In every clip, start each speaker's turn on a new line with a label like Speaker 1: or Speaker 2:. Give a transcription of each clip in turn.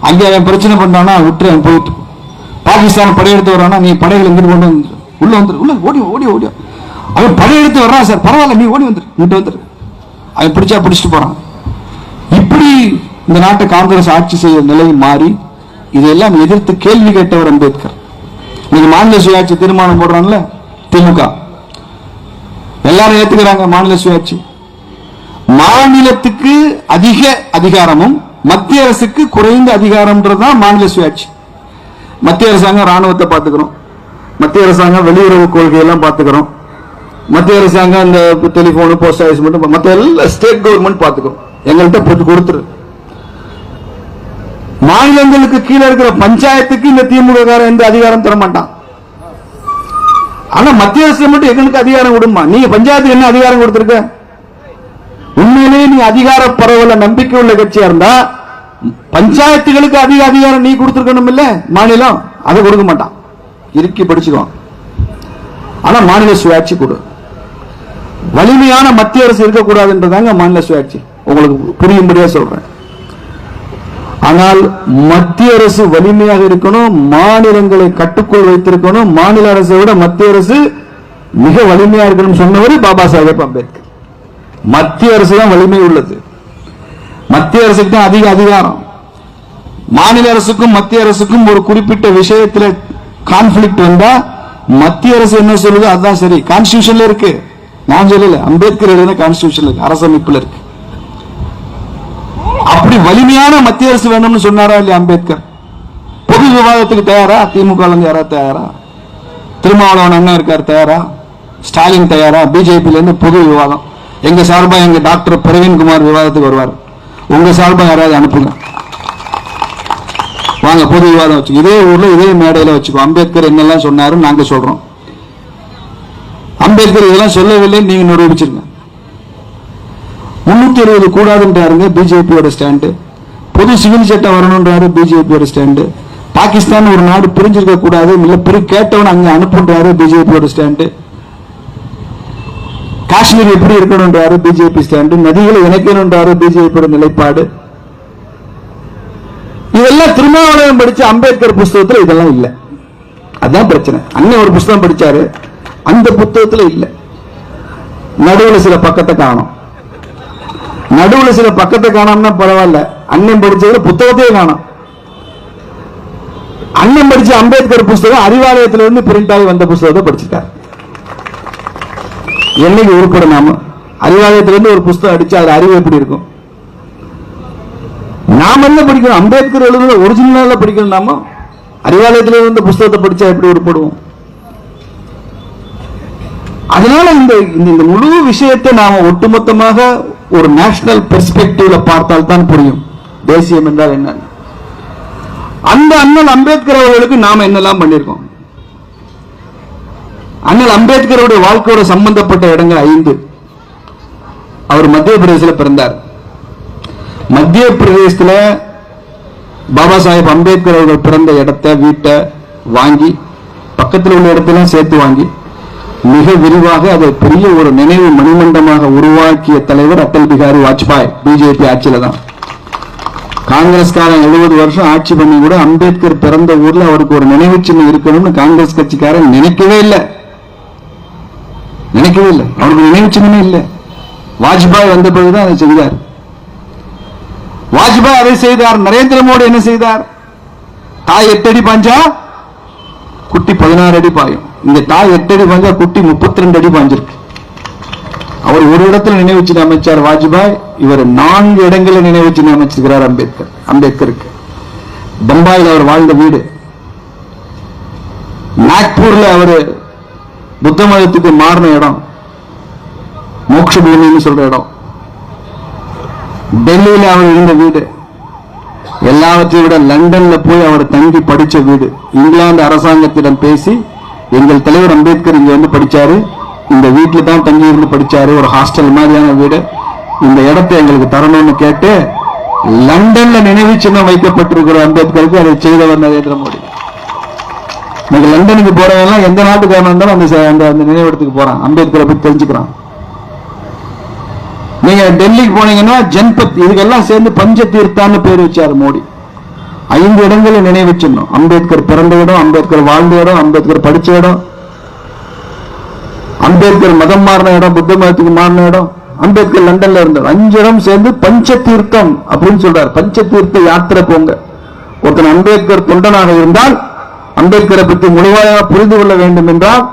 Speaker 1: அங்கே அவன் பிரச்சனை பண்ணானா விட்டு அவன் போயிட்டு. பாகிஸ்தான் படையெடுத்து வரானா நீ படைகள் எங்கிட்டு கொண்டு வந்து உள்ள வந்துரு உள்ள ஓடி ஓடி ஓடி. அவன் படையெடுத்து வர்றான் சார் பரவாயில்ல நீ ஓடி வந்துரு. இங்கிட்டு வந்துரு. அவன் பிடிச்சா பிடிச்சிட்டு போறான். இப்படி இந்த நாட்டை காங்கிரஸ் ஆட்சி செய்ய நிலை மாறி இதையெல்லாம் எதிர்த்து கேள்வி கேட்டவர் அம்பேத்கர். நீங்க மாநில சுயாட்சி தீர்மானம் போடுறான்ல திமுக. எல்லாரும் ஏத்துக்கிறாங்க மாநில சுயாட்சி. மாநிலத்துக்கு அதிக அதிகாரமும் மத்திய அரசுக்கு குறைந்த அதிகாரம்ன்றதுதான் மாநில சுயாட்சி. மத்திய அரசாங்கம் ராணுவத்தை பார்த்துக்கிறோம் மத்திய அரசாங்கம் வெளியுறவு கொள்கையெல்லாம் பார்த்துக்கிறோம் மத்திய அரசாங்கம் இந்த டெலிபோனு போஸ்ட் ஆஃபீஸ் மட்டும் மற்ற எல்லா ஸ்டேட் கவர்மெண்ட் பார்த்துக்கிறோம் எங்கள்கிட்ட போட்டு கொடுத்துரு. மாநிலங்களுக்கு கீழே இருக்கிற பஞ்சாயத்துக்கு இந்த திமுக எந்த அதிகாரம் தர மாட்டான். ஆனா மத்திய அரசு மட்டும் எங்களுக்கு அதிகாரம் விடுமா நீங்க பஞ்சாயத்துக்கு என்ன அதிகாரம் கொடுத்துருக்க? உண்மையிலேயே நீ அதிகார பரவல நம்பிக்கை உள்ள கட்சியா இருந்தா பஞ்சாயத்துகளுக்கு அதிக அதிகாரம் நீ கொடுத்துருக்கணும் இல்ல மாநிலம் அதை கொடுக்க மாட்டான். இறுக்கி படிச்சுக்குவான். ஆனா மாநில சுயாட்சி கொடு. வலிமையான மத்திய அரசு இருக்கக்கூடாதுன்றதாங்க மாநில சுயாட்சி. உங்களுக்கு புரியும்படியா சொல்றேன். ஆனால் மத்திய அரசு வலிமையாக இருக்கணும் மாநிலங்களை கட்டுக்குள் வைத்திருக்கணும் மாநில அரசை விட மத்திய அரசு மிக வலிமையா இருக்கணும் சொன்னவர் பாபா சாஹேப் அம்பேத்கர். மத்திய அரசு தான் வலிமை உள்ளது. மத்திய அரசுக்கு தான் அதிக அதிகாரம். மாநில அரசுக்கும் மத்திய அரசுக்கும் ஒரு குறிப்பிட்ட விஷயத்துல கான்ஃபிளிக்ட் வந்தா மத்திய அரசு என்ன சொல்லுதோ? அதுதான் சரி. கான்ஸ்டியூஷன்ல இருக்கு. நான் சொல்லல. அம்பேத்கர் எழுதின கான்ஸ்டியூஷன்ல இருக்கு. அரசமைப்புல இருக்கு. அப்படி வலிமையான மத்திய அரசு வேணும்னு சொன்னாரா இல்லையா அம்பேத்கர்? பொது விவாதத்துக்கு தயாரா? திமுக யாரா யாராவது தயாரா? திருமாவளவன் அண்ணன் இருக்கார் தயாரா? ஸ்டாலின் தயாரா? பிஜேபியில இருந்து பொது விவாதம். எங்க சார்பா எங்க டாக்டர் பிரவீன்குமார் விவாதத்துக்கு வருவார். உங்க சார்பா யாராவது அனுப்புங்க. வாங்க பொது விவாதம் வச்சுக்கோ இதே ஊர்ல இதே மேடையில வச்சுக்கோ. அம்பேத்கர் என்னெல்லாம் சொன்னாரு நாங்க சொல்றோம். அம்பேத்கர் இதெல்லாம் சொல்லவில்லை நீங்க நிரூபிச்சிருங்க. முன்னூத்தி அறுபது கூடாதுன்றாருங்க பிஜேபியோட ஸ்டாண்டு. பொது சிவில் சட்டம் வரணுன்றாரு பிஜேபியோட ஸ்டாண்டு. பாகிஸ்தான் ஒரு நாடு பிரிஞ்சிருக்க கூடாது இல்ல பிரி கேட்டவன் அங்க அனுப்புன்றாரு பிஜேபியோட ஸ்டாண்டு. காஷ்மீர் எப்படி இருக்கணும்ன்றாரு பிஜேபி ஸ்டாண்டு நதிகளை இணைக்கணும்ன்றாரு பிஜேபியோட நிலைப்பாடு. இதெல்லாம் திருமாவளவன் படிச்ச அம்பேத்கர் புஸ்தகத்துல இதெல்லாம் இல்ல. அதான் பிரச்சனை. அண்ணன் ஒரு புஸ்தகம் படிச்சாரு. அந்த புத்தகத்துல இல்ல. நடுவுல சில பக்கத்தை காணும். நடுவுல சில பக்கத்தை காணோம்னா பரவாயில்ல. அண்ணன் படிச்சதுல புத்தகத்தையே காணும். அண்ணன் படிச்ச அம்பேத்கர் புஸ்தகம் அறிவாலயத்துல இருந்து பிரிண்ட் ஆகி வந்த புஸ்தகத்தை படிச்சுட்டார். என்னைக்கு உருப்படும் நாம? அறிவாலயத்திலிருந்து ஒரு புஸ்தகம் அடிச்சு அதுல அறிவு எப்படி இருக்கும்? நாம என்ன படிக்கணும்? அம்பேத்கர் எழுதுன ஒரிஜினலால படிக்கணும் நாம? அறிவாலயத்துல இருந்த புஸ்தகத்தை படிச்சா எப்படி உருப்படுவோம்? அதனால இந்த இந்த இந்த முழு விஷயத்தை நாம ஒட்டுமொத்தமாக ஒரு நேஷனல் பெர்ஸ்பெக்டிவ்ல பார்த்தால் தான் புரியும். தேசியம் என்றால் என்ன அந்த அண்ணன் அம்பேத்கர் அவர்களுக்கு நாம என்னெல்லாம் பண்ணியிருக்கோம்? அண்ணல் அம்பேத்கருடைய வாழ்க்கையோட சம்பந்தப்பட்ட இடங்கள் ஐந்து. அவர் மத்திய பிரதேசத்தில் பிறந்தார். மத்திய பிரதேசத்துல பாபா சாஹேப் அம்பேத்கர் அவர்கள் பிறந்த இடத்தை வீட்டை வாங்கி பக்கத்தில் உள்ள இடத்தெல்லாம் சேர்த்து வாங்கி மிக விரிவாக அதை பெரிய ஒரு நினைவு மணிமண்டமாக உருவாக்கிய தலைவர் அட்டல் பிகாரி வாஜ்பாய் பிஜேபி ஆட்சியில தான். காங்கிரஸ்காரன் எழுபது வருஷம் ஆட்சி பண்ணி கூட அம்பேத்கர் பிறந்த ஊர்ல அவருக்கு ஒரு நினைவு சின்னம் இருக்கணும்னு காங்கிரஸ் கட்சிக்காரன் நினைக்கவே இல்லை. நினைக்கவே இல்லை. அவருக்கு நினைவு சின்னமே இல்லை. வாஜ்பாய் வந்த பிறகுதான் அதை செய்தார். வாஜ்பாய் அதை செய்தார். நரேந்திர மோடி என்ன செய்தார்? தாய் எட்டு அடி பாஞ்சா குட்டி பதினாறு அடி பாயும். இந்த தாய் எட்டு அடி பாஞ்சா குட்டி முப்பத்தி ரெண்டு அடி பாஞ்சிருக்கு. அவர் ஒரு இடத்துல நினைவு அமைச்சார் வாஜ்பாய். இவர் நான்கு இடங்களில் நினைவு அமைச்சிருக்கிறார் அம்பேத்கர் அம்பேத்கருக்கு. பம்பாயில் அவர் வாழ்ந்த வீடு. நாக்பூர்ல அவர் புத்த மதத்துக்கு மாறின இடம் மோட்ச பூமின்னு சொல்ற இடம். டெல்லியில அவர் இருந்த வீடு. எல்லாவற்றையும் விட லண்டன்ல போய் அவர் தங்கி படிச்ச வீடு. இங்கிலாந்து அரசாங்கத்திடம் பேசி எங்கள் தலைவர் அம்பேத்கர் இங்க வந்து படிச்சாரு. இந்த வீட்டுல தான் தங்கி இருந்து படிச்சாரு. ஒரு ஹாஸ்டல் மாதிரியான வீடு. இந்த இடத்தை எங்களுக்கு தரணும்னு கேட்டு லண்டன்ல நினைவு சின்னம் வைக்கப்பட்டிருக்கிற அம்பேத்கருக்கு அதை செய்தவர் நரேந்திர மோடி. இன்னைக்கு லண்டனுக்கு போறவங்க எந்த நாட்டுக்காரன் இருந்தாலும் அந்த அந்த அந்த நினைவிடத்துக்கு போறான். அம்பேத்கரை பத்தி தெரிஞ்சுக்கிறான். நீங்க டெல்லிக்கு போனீங்கன்னா ஜன்பத் இதுக்கெல்லாம் சேர்ந்து பஞ்ச தீர்த்தான்னு பேர் வச்சாரு மோடி. ஐந்து இடங்களை நினைவு அம்பேத்கர் பிறந்த இடம் அம்பேத்கர் வாழ்ந்த இடம் அம்பேத்கர் படிச்ச இடம் அம்பேத்கர் மதம் மாறின இடம் புத்த மதத்துக்கு மாறின இடம் அம்பேத்கர் லண்டன்ல இருந்தார். அஞ்சு இடம் சேர்ந்து பஞ்ச தீர்த்தம் அப்படின்னு சொல்றார். பஞ்ச தீர்த்த யாத்திரை போங்க. ஒருத்தன் அம்பேத்கர் தொண்டனாக இருந்தால் அம்பேத்கரை பற்றி முழுமையாக புரிந்து கொள்ள வேண்டும் என்றால்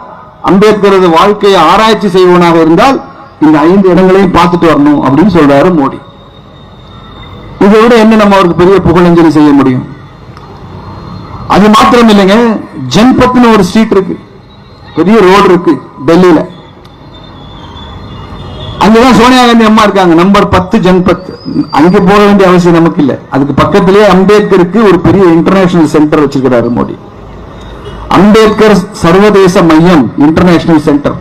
Speaker 1: அம்பேத்கரது வாழ்க்கையை ஆராய்ச்சி செய்வனாக இருந்தால் இந்த ஐந்து இடங்களையும் பார்த்துட்டு வரணும் அப்படின்னு சொல்றாரு மோடி. இதை விட என்ன நம்ம அவருக்கு பெரிய புகழஞ்சலி செய்ய முடியும்? அது மாத்திரம் இல்லைங்க ஜன்பத்னு ஒரு ஸ்ட்ரீட் இருக்கு. பெரிய ரோடு இருக்கு டெல்லியில. அங்கதான் சோனியா காந்தி அம்மா இருக்காங்க நம்பர் பத்து ஜன்பத் அங்க போக வேண்டிய அவசியம் நமக்கு இல்லை. அதுக்கு பக்கத்திலேயே அம்பேத்கருக்கு ஒரு பெரிய இன்டர்நேஷனல் சென்டர் வச்சிருக்கிறாரு மோடி. அம்பேத்கர் சர்வதேச மையம் இன்டர்நேஷனல் சென்டர்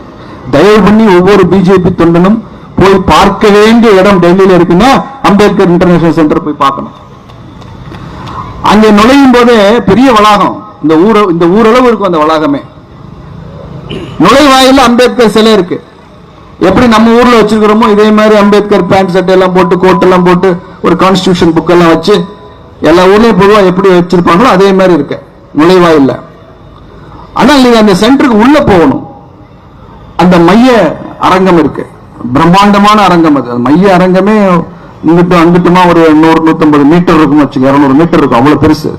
Speaker 1: தயவு பண்ணி ஒவ்வொரு பிஜேபி தொண்டனும் போய் பார்க்க வேண்டிய இடம் டெல்லியில இருக்குன்னா அம்பேத்கர் இன்டர்நேஷனல் சென்டர் போய் பார்க்கணும். அங்க நுழையும் போதே பெரிய வளாகம். இந்த ஊர இந்த ஊரளவு இருக்கும் அந்த வளாகமே. நுழைவாயில அம்பேத்கர் சிலை இருக்கு. எப்படி நம்ம ஊர்ல வச்சிருக்கிறோமோ இதே மாதிரி அம்பேத்கர் பேண்ட் சட்டை எல்லாம் போட்டு கோட் எல்லாம் போட்டு ஒரு கான்ஸ்டியூஷன் புக் எல்லாம் வச்சு எல்லா ஊர்லயும் பொதுவாக எப்படி வச்சிருப்பாங்களோ அதே மாதிரி இருக்கு. நுழைவாயில்ல. ஆனால் நீங்க அந்த சென்டருக்கு உள்ள போகணும். அந்த மைய அரங்கம் இருக்கு. பிரம்மாண்டமான அரங்கம் அது. மைய அரங்கமே இங்கிட்டு அங்கிட்டுமா ஒரு நூறு நூத்தம்பது மீட்டர் இருக்கும் வச்சுக்க இரநூறு மீட்டர் இருக்கும். அவ்வளவு பெருசு.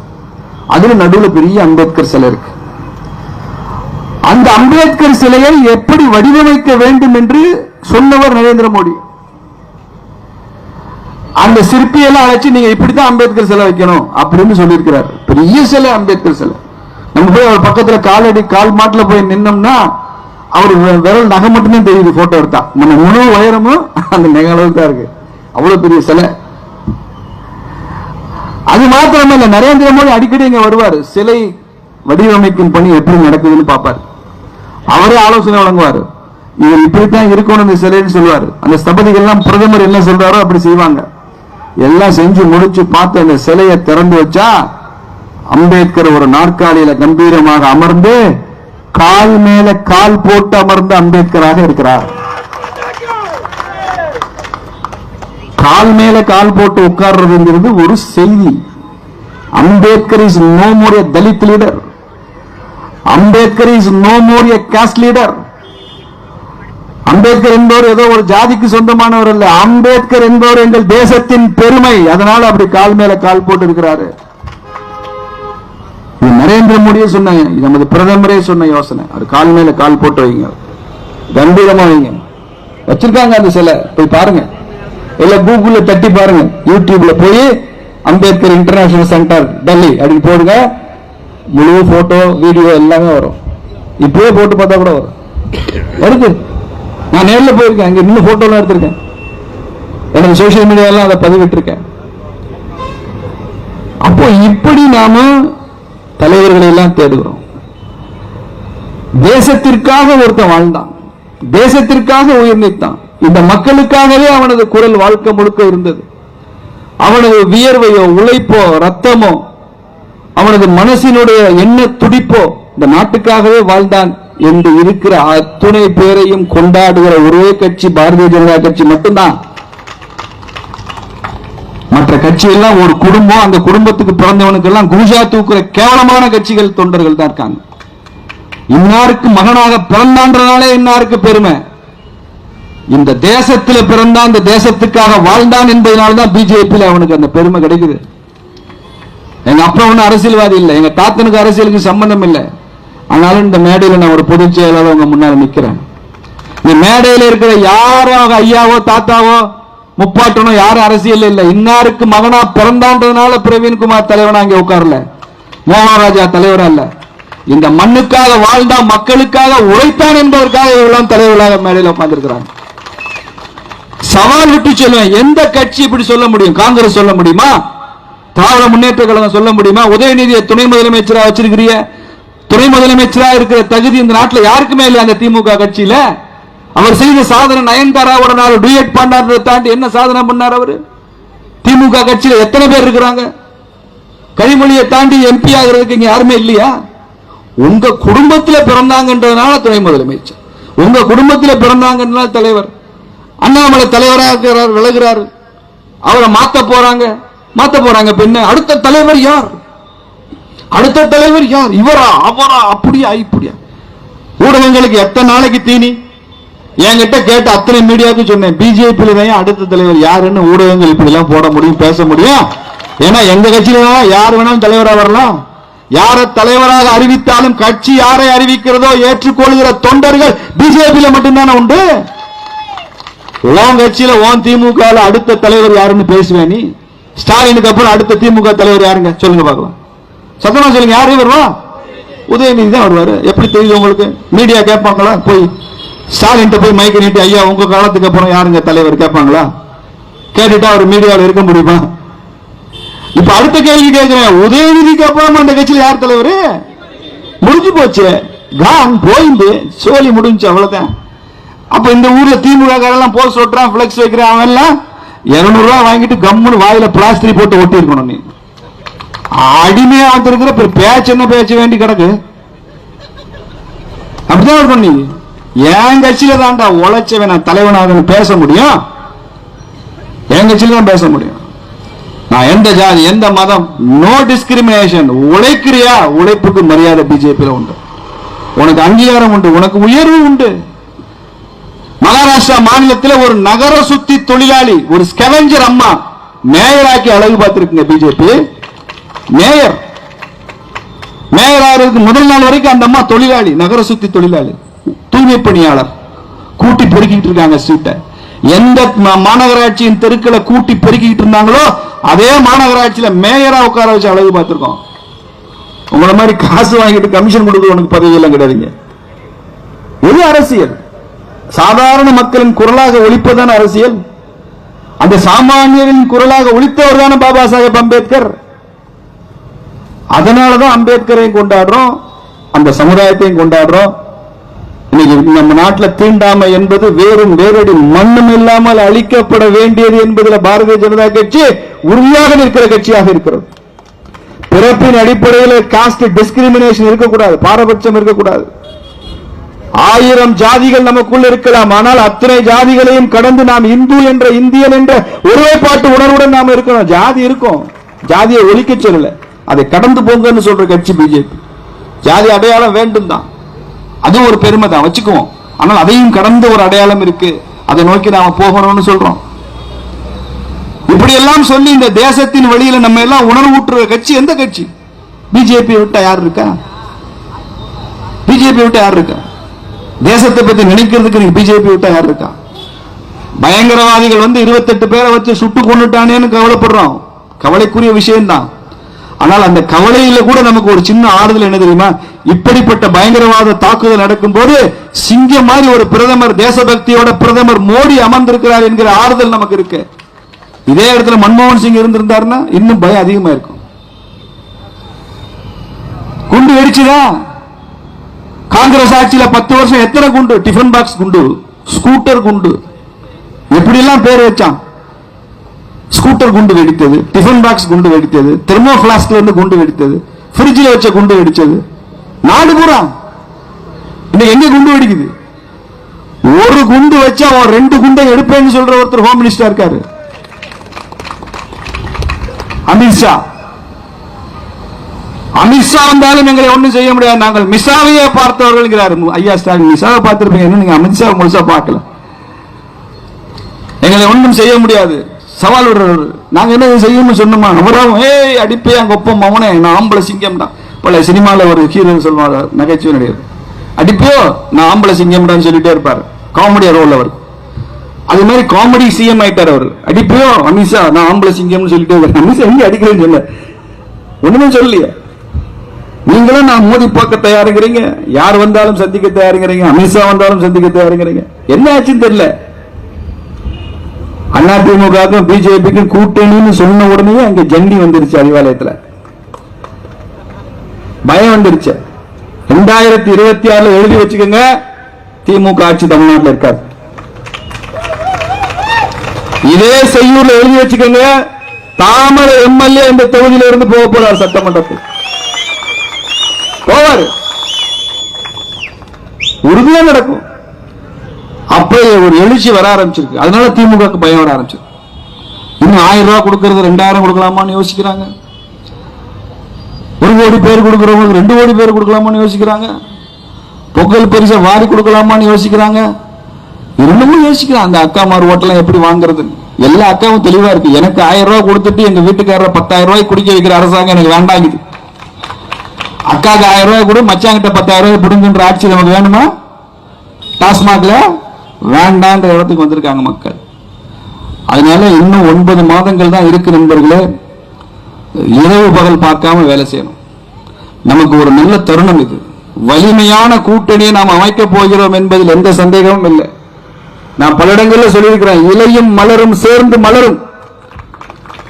Speaker 1: அதுல நடுவுல பெரிய அம்பேத்கர் சிலை இருக்கு. அந்த அம்பேத்கர் சிலையை எப்படி வடிவமைக்க வேண்டும் என்று சொன்னவர் நரேந்திர மோடி. அந்த சிற்பியெல்லாம் அழைச்சு நீங்க இப்படித்தான் அம்பேத்கர் சிலை வைக்கணும் அப்படின்னு சொல்லியிருக்கிறார். பெரிய சிலை அம்பேத்கர் சிலை. நம்ம போய் அவர் பக்கத்துல காலடி கால் மாட்டுல போய் நின்னோம்னா அவர் விரல் நகை மட்டுமே தெரியுது போட்டோ எடுத்தா. நம்ம முழு உயரமும் அந்த நிகழ்வு தான் இருக்கு. அவ்வளவு பெரிய சிலை. அது மாத்திரமே இல்ல நரேந்திர மோடி அடிக்கடி இங்க வருவார். சிலை வடிவமைக்கும் பணி எப்படி நடக்குதுன்னு பார்ப்பார். அவரே ஆலோசனை வழங்குவார். இவர் இப்படித்தான் இருக்கணும் இந்த சிலைன்னு சொல்லுவார். அந்த ஸ்தபதிகள்லாம் பிரதமர் என்ன சொல்றாரோ அப்படி செய்வாங்க. எல்லாம் செஞ்சு முடிச்சு பார்த்து அந்த சிலையை திறந்து வச்சா அம்பேத்கர் ஒரு நாற்காலியில கம்பீரமாக அமர்ந்து கால் மேல கால் போட்டு அமர்ந்த அம்பேத்கராக இருக்கிறார். கால் மேல கால் போட்டு உட்கார்றதுங்கிறது ஒரு செய்தி. Ambedkar is no more a Dalit leader Ambedkar is no more a caste leader Ambedkar என்பவர் ஏதோ ஒரு ஜாதிக்கு சொந்தமானவர் அல்ல. அம்பேத்கர் என்பவர் எங்கள் தேசத்தின் பெருமை. அதனால அப்படி கால் மேல கால் போட்டு இருக்கிறாரு. நரேந்திர மோடியே சொன்னாங்க. இது நமது பிரதமரே சொன்ன யோசனை. அவர் கால் மேல கால் போட்டு வைங்க. கம்பீரமா வைங்க. வச்சிருக்காங்க அந்த சிலை. போய் பாருங்க. இல்ல கூகுள்ல தட்டி பாருங்க. யூடியூப்ல போய் அம்பேத்கர் இன்டர்நேஷனல் சென்டர் டெல்லி அப்படின்னு போடுங்க. முழு போட்டோ வீடியோ எல்லாமே வரும். இப்பவே போட்டு பார்த்தா கூட வரும். வருது. நான் நேரில் போயிருக்கேன். அங்கே இன்னும் போட்டோலாம் எடுத்திருக்கேன். எனக்கு சோசியல் மீடியாலாம் அதை பதிவிட்டிருக்கேன். அப்போ இப்படி நாம தலைவர்களை எல்லாம் தேடுகிறோம். தேசத்திற்காக ஒருத்தன் வாழ்ந்தான். தேசத்திற்காக உயிர் நீத்தான். இந்த மக்களுக்காகவே அவனது குரல் வாழ்க்கை முழுக்க இருந்தது. அவனது வியர்வையோ உழைப்போ ரத்தமோ அவனது மனசினுடைய எண்ண துடிப்போ இந்த நாட்டுக்காகவே வாழ்ந்தான் என்று இருக்கிற அத்துணை பேரையும் கொண்டாடுகிற ஒரே கட்சி பாரதிய ஜனதா கட்சி மட்டும்தான். மற்ற கட்சி எல்லாம் ஒரு குடும்பம் அந்த குடும்பத்துக்கு பிறந்தவனுக்கு எல்லாம் குருஜா தூக்குற கேவலமான கட்சிகள் தொண்டர்கள் தான் இருக்காங்க. இன்னாருக்கு மகனாக பிறந்தான்றனாலே இன்னாருக்கு பெருமை? இந்த தேசத்துல பிறந்தான் இந்த தேசத்துக்காக வாழ்ந்தான் என்பதனால்தான் பிஜேபியில அவனுக்கு அந்த பெருமை கிடைக்குது. எங்க அப்பா ஒன்றும் அரசியல்வாதி இல்லை எங்க தாத்தனுக்கு அரசியலுக்கு சம்பந்தம் இல்லை. ஆனாலும் இந்த மேடையில நான் ஒரு பொதுச் செயலாளர் உங்க முன்னால நிக்கிறேன். இந்த மேடையில இருக்கிற யாரோ ஐயாவோ தாத்தாவோ முப்பாட்டனோ யாரும் அரசியல் இல்லை. இன்னாருக்கு மகனா பிறந்தான்றதுனால பிரவீன்குமார் தலைவனா அங்கே உட்காரல? மோகனராஜா தலைவரா இல்ல. இந்த மண்ணுக்காக வாழ்ந்தா மக்களுக்காக உழைத்தான் என்பதற்காக இவெல்லாம் தலைவர்களாக மேடையில் உட்கார்ந்துருக்கிறாங்க. சவால் விட்டு சொல்லுவேன் எந்த கட்சி இப்படி சொல்ல முடியும்? காங்கிரஸ் சொல்ல முடியுமா? திராவிட முன்னேற்ற கழகம் சொல்ல முடியுமா? உதயநிதியை துணை முதலமைச்சரா வச்சிருக்கிறிய துணை முதலமைச்சரா இருக்கிற தகுதி இந்த நாட்டுல யாருக்குமே இல்லை அந்த திமுக கட்சியில. அவர் செய்த சாதனை நயன்தாராவோட நாள் டூயட் பண்ணார் தாண்டி என்ன சாதனை பண்ணார் அவர்? திமுக கட்சியில் எத்தனை பேர் இருக்கிறாங்க? கனிமொழியை தாண்டி எம்பி ஆகிறதுக்கு இங்க யாருமே இல்லையா? உங்க குடும்பத்தில் பிறந்தாங்கன்றதுனால துணை முதலமைச்சர். உங்க குடும்பத்தில் பிறந்தாங்கன்றதுனால தலைவர். அண்ணாமலை தலைவராக இருக்கிறார் விலகிறார். அவரை மாத்த போறாங்க. மாத்த போறாங்க பின்ன அடுத்த தலைவர் யார்? அடுத்த தலைவர் யார்? இவரா அவரா அப்படியா இப்படியா? ஊடகங்களுக்கு எத்தனை நாளைக்கு தீனி? என்கிட்ட கேட்டு அத்தனை மீடியாவுக்கு சொன்னேன் பிஜேபியில தான் அடுத்த தலைவர் யாருன்னு ஊடகங்கள் இப்படி எல்லாம் போட முடியும் பேச முடியும்? ஏன்னா எங்க கட்சியில யார் வேணாலும் தலைவராக வரலாம். யாரை தலைவராக அறிவித்தாலும் கட்சி யாரை அறிவிக்கிறதோ ஏற்றுக்கொள்கிற தொண்டர்கள் பிஜேபியில மட்டும்தானே உண்டு? உன் கட்சியில ஓன் திமுக அடுத்த தலைவர் யாருன்னு பேசுவேன் நீ? ஸ்டாலினுக்கு அப்புறம் அடுத்த திமுக தலைவர் யாருங்க? சொல்லுங்க பார்க்கலாம். சத்தமா சொல்லுங்க யாரு வருவா? உதயநிதி தான் வருவாரு. எப்படி தெரியுது உங்களுக்கு? மீடியா கேட்பாங்களா? போய் ஸ்டாலின் போய் மைக்க நீட்டி ஐயா உங்க காலத்துக்கு அப்புறம் யாருங்க தலைவர்? கேட்பாங்களா? கேட்டுட்டா அவர் மீடியாவில் இருக்க முடியுமா? இப்ப அடுத்த கேள்வி கேட்கிறேன். உதயநிதிக்கு அப்புறம் அந்த கட்சியில் யார் தலைவர்? முடிஞ்சு போச்சு. கான் போயிந்து சோலி முடிஞ்சு அவ்வளவுதான். அப்ப இந்த ஊர்ல திமுக காரெல்லாம் போஸ்ட் ஒட்டுறான் பிளக்ஸ் வைக்கிறான் அவன் எல்லாம் இருநூறு ரூபாய் வாங்கிட்டு கம்முன்னு வாயில பிளாஸ்டரி போட்டு ஒட்டி இருக்கணும் நீ. அடிமையா வந்திருக்கிற பேச்சு என்ன பேச்சு வேண்டி கிடக்கு? அப்படிதான் இருக்கணும் நீ. என் கட்சியில தான்டா உழைச்சவன் நான் தலைவனாக பேச முடியும்? என் கட்சியில தான் பேச முடியும். நான் எந்த ஜாதி எந்த மதம் நோ டிஸ்கிரிமினேஷன் உழைக்கிறியா? உழைப்புக்கு மரியாதை பிஜேபியில் உண்டு. உனக்கு அங்கீகாரம் உண்டு உனக்கு உயர்வு உண்டு. மகாராஷ்டிரா மாநிலத்தில் ஒரு நகர சுத்தி தொழிலாளி ஒரு ஸ்கெவஞ்சர் அம்மா மேயராக்கி அழகு பார்த்திருக்குங்க பிஜேபி மேயர் மேயர் ஆகிறதுக்கு முதல் நாள் வரைக்கும் அந்த அம்மா தொழிலாளி நகர சுத்தி தொழிலாளி. தூய்மை பணியாளர் கூட்டி பெருக்கிட்டு இருக்காங்க சீட்டை எந்த மாநகராட்சியின் தெருக்களை கூட்டி பெருக்கிட்டு இருந்தாங்களோ அதே மாநகராட்சியில மேயரா உட்கார வச்சு அழகு பார்த்திருக்கோம். உங்களை மாதிரி காசு வாங்கிட்டு கமிஷன் கொடுக்குறது உனக்கு பதவி எல்லாம் கிடையாதுங்க. எது அரசியல்? சாதாரண மக்களின் குரலாக ஒழிப்பதான அரசியல்? அந்த சாமானியரின் குரலாக ஒழித்தவர் தானே பாபா சாஹேப் அம்பேத்கர். அதனாலதான் அம்பேத்கரையும் கொண்டாடுறோம் அந்த சமுதாயத்தையும் கொண்டாடுறோம். இன்னைக்கு நம்ம நாட்டுல தீண்டாமை என்பது வேறும் வேரடி மண்ணும் இல்லாமல் அழிக்கப்பட வேண்டியது என்பதில் பாரதிய ஜனதா கட்சி உறுதியாக நிற்கிற கட்சியாக இருக்கிறது. பிறப்பின் அடிப்படையில் காஸ்ட் டிஸ்கிரிமினேஷன் இருக்கக்கூடாது பாரபட்சம் இருக்கக்கூடாது. ஆயிரம் ஜாதிகள் நமக்குள் இருக்கலாம் ஆனால் அத்தனை ஜாதிகளையும் கடந்து நாம் இந்து என்ற இந்தியன் என்ற ஒருமைப்பாட்டு உணர்வுடன் நாம் இருக்கணும் ஜாதி இருக்கும். ஜாதியை ஒழிக்க சொல்லல. அதை கடந்து போங்கன்னு சொல்ற கட்சி பிஜேபி. ஜாதி அடையாளம் வேண்டும் தான் அது ஒரு பெருமை தான் வச்சுக்குவோம். ஆனால் அதையும் கடந்த ஒரு அடையாளம் இருக்கு. அதை நோக்கி நாம போகணும்னு சொல்றோம். இப்படி எல்லாம் சொல்லி இந்த தேசத்தின் வழியில நம்ம எல்லாம் உணர்வூட்டுற கட்சி எந்த கட்சி? பிஜேபி விட்டா யார் இருக்கா? பிஜேபி விட்டா யார் இருக்கா? தேசத்தை பத்தி நினைக்கிறதுக்கு நீங்க பிஜேபி விட்டா யார் இருக்கா? பயங்கரவாதிகள் வந்து இருபத்தெட்டு பேரை வச்சு சுட்டு கொண்டுட்டானேன்னு கவலைப்படுறோம். கவலைக்குரிய விஷயம்தான். ஆனால் அந்த கவலையில கூட நமக்கு ஒரு சின்ன ஆறுதல் என்ன தெரியுமா? இப்படிப்பட்ட பயங்கரவாத தாக்குதல் நடக்கும் போது சிங்கம் மாதிரி ஒரு பிரதமர் தேசபக்தியோட பிரதமர் மோடி அமர்ந்திருக்கிறார் என்கிற ஆறுதல் நமக்கு இருக்கு. இதே இடத்துல மன்மோகன் சிங் இருந்திருந்தாருன்னா இன்னும் பயம் அதிகமா இருக்கும். குண்டு வெடிச்சுதா? காங்கிரஸ் ஆட்சியில பத்து வருஷம் எத்தனை குண்டு? டிஃபன் பாக்ஸ் குண்டு ஸ்கூட்டர் குண்டு. எப்படி எல்லாம் பேர் வச்சான்? ஸ்கூட்டர் குண்டு வெடித்தது டிஃபன் பாக்ஸ் குண்டு வெடித்தது தெர்மோ பிளாஸ்க்ல இருந்து குண்டு வெடித்தது ஃப்ரிட்ஜில் வச்ச குண்டு வெடிச்சது நாடு பூரா. இன்னைக்கு எங்க குண்டு வெடிக்குது? ஒரு குண்டு வச்சா அவன் ரெண்டு குண்டை எடுப்பேன்னு சொல்ற ஒருத்தர் ஹோம் மினிஸ்டர் இருக்காரு. அமித்ஷா அமித்ஷா வந்தாலும் எங்களை ஒன்றும் செய்ய முடியாது. நாங்கள் மிசாவையே பார்த்தவர்கள் ஐயா ஸ்டாலின் மிசாவை பார்த்திருப்பீங்க. இன்னும் நீங்க அமித்ஷா முழுசா பார்க்கல? எங்களை ஒன்றும் செய்ய முடியாது. சவால் விடுறவர். நாங்க என்ன செய்யணும்னு சொன்னோமா? அவரும் ஏய் அடிப்பே அங்க ஒப்பம் மவனே நான் ஆம்பளை சிங்கம் தான் பல சினிமால ஒரு ஹீரோ சொல்லுவாங்க நகைச்சுவை நடிகர். அடிப்போ நான் ஆம்பளை சிங்கம்டான்னு சொல்லிட்டே இருப்பார். காமெடியா ரோல் அவர். அது மாதிரி காமெடி சிஎம் ஆயிட்டார் அவர். அடிப்போ அமித்ஷா நான் ஆம்பளை சிங்கம்னு சொல்லிட்டே இருக்காரு. அமித்ஷா எங்க அடிக்கிறேன்னு சொல்ல. ஒண்ணுமே சொல்லலையே. நீங்களும் நான் மோதி பார்க்க தயாருங்கிறீங்க. யார் வந்தாலும் சந்திக்க தயாருங்கிறீங்க. அமித்ஷா வந்தாலும் சந்திக்க தயாருங்கிறீங்க. என்ன ஆச்சுன்னு தெரியல. அதிமுகவுக்கும் பிஜேபிக்கும் கூட்டணின்னு சொன்ன உடனே அங்க ஜண்டி வந்துருச்சு அறிவாலயத்துல. பயம் வந்துருச்சு ரெண்டாயிரத்தி இருபத்தி ஆறுல எழுதி வச்சுக்கோங்க. திமுக ஆட்சி தமிழ்நாட்டில் இருக்காது. இதே செய்யூர்ல எழுதி வச்சுக்கோங்க. தாமரை எம்எல்ஏ இந்த தொகுதியில இருந்து போக போறார் சட்டமன்றத்தில். போவாரு. உறுதியா நடக்கும். அப்படியே ஒரு எழுச்சி வர ஆரம்பிச்சிருக்கு. அதனால திமுக பயம் வர ஆரம்பிச்சிருக்கு. இன்னும் ஆயிரம் ரூபாய் கொடுக்கறது ரெண்டாயிரம் கொடுக்கலாமான்னு யோசிக்கிறாங்க. ஒரு கோடி பேர் கொடுக்குறவங்களுக்கு ரெண்டு கோடி பேர் கொடுக்கலாமான்னு யோசிக்கிறாங்க. பொங்கல் பரிசை வாரி கொடுக்கலாமான்னு யோசிக்கிறாங்க. இன்னமும் யோசிக்கிறான் அந்த அக்காமார் ஓட்டெல்லாம் எப்படி வாங்குறது? எல்லா அக்காவும் தெளிவா இருக்கு. எனக்கு ஆயிரம் ரூபாய் கொடுத்துட்டு எங்க வீட்டுக்காரர் பத்தாயிரம் ரூபாய் குடிக்க வைக்கிற அரசாங்கம் எனக்கு வேண்டாங்குது அக்காக்கு ஆயிரம் ரூபாய் கொடு மச்சாங்கிட்ட பத்தாயிரம் ரூபாய் பிடுங்குன்ற ஆட்சி நமக்கு வேணுமா? டாஸ்மாக்ல வேண்டான்ற இடத்துக்கு வந்திருக்காங்க மக்கள். அதனால இன்னும் ஒன்பது மாதங்கள் தான் இருக்கு நண்பர்களே. இரவு பகல் பார்க்காம வேலை செய்யணும். நமக்கு ஒரு நல்ல தருணம் இது. வலிமையான கூட்டணியை நாம் அமைக்கப் போகிறோம் என்பதில் எந்த சந்தேகமும் இல்லை. நான் பல இடங்களில் சொல்லியிருக்கிறேன் இலையும் மலரும் சேர்ந்து மலரும்.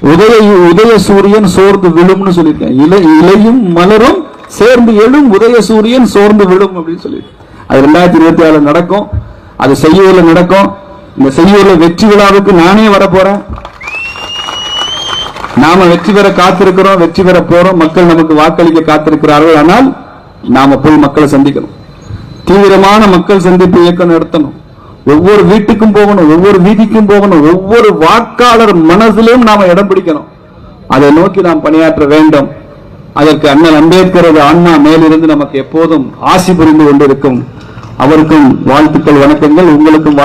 Speaker 1: உதய உதய சூரியன் சோர்ந்து விழும்னு சொல்லியிருக்கேன். இலை இலையும் மலரும் சேர்ந்து எழும் உதய சூரியன் சோர்ந்து விழும் அப்படின்னு சொல்லியிருக்கேன். அது ரெண்டாயிரத்தி இருபத்தி ஆறுல நடக்கும். அது செய்யூரில் நடக்கும். இந்த செய்யூரில் வெற்றி விழாவுக்கு நானே வர போறேன். நாம வெற்றி பெற காத்திருக்கிறோம் வெற்றி பெற போறோம் மக்கள் நமக்கு வாக்களிக்க காத்திருக்கிறார்கள். ஆனால் நாம போய் மக்களை சந்திக்கணும். தீவிரமான மக்கள் சந்திப்பு இயக்கம் நடத்தணும். ஒவ்வொரு வீட்டுக்கும் போகணும் ஒவ்வொரு வீதிக்கும் போகணும் ஒவ்வொரு வாக்காளர் மனசிலும் நாம இடம் பிடிக்கணும். அதை நோக்கி நாம் பணியாற்ற வேண்டும். அதற்கு அண்ணல் அம்பேத்கரது ஆன்மா மேலிருந்து நமக்கு எப்போதும் ஆசி புரிந்து கொண்டிருக்கும். அவருக்கும் வாழ்த்துக்கள் வணக்கங்கள் உங்களுக்கும்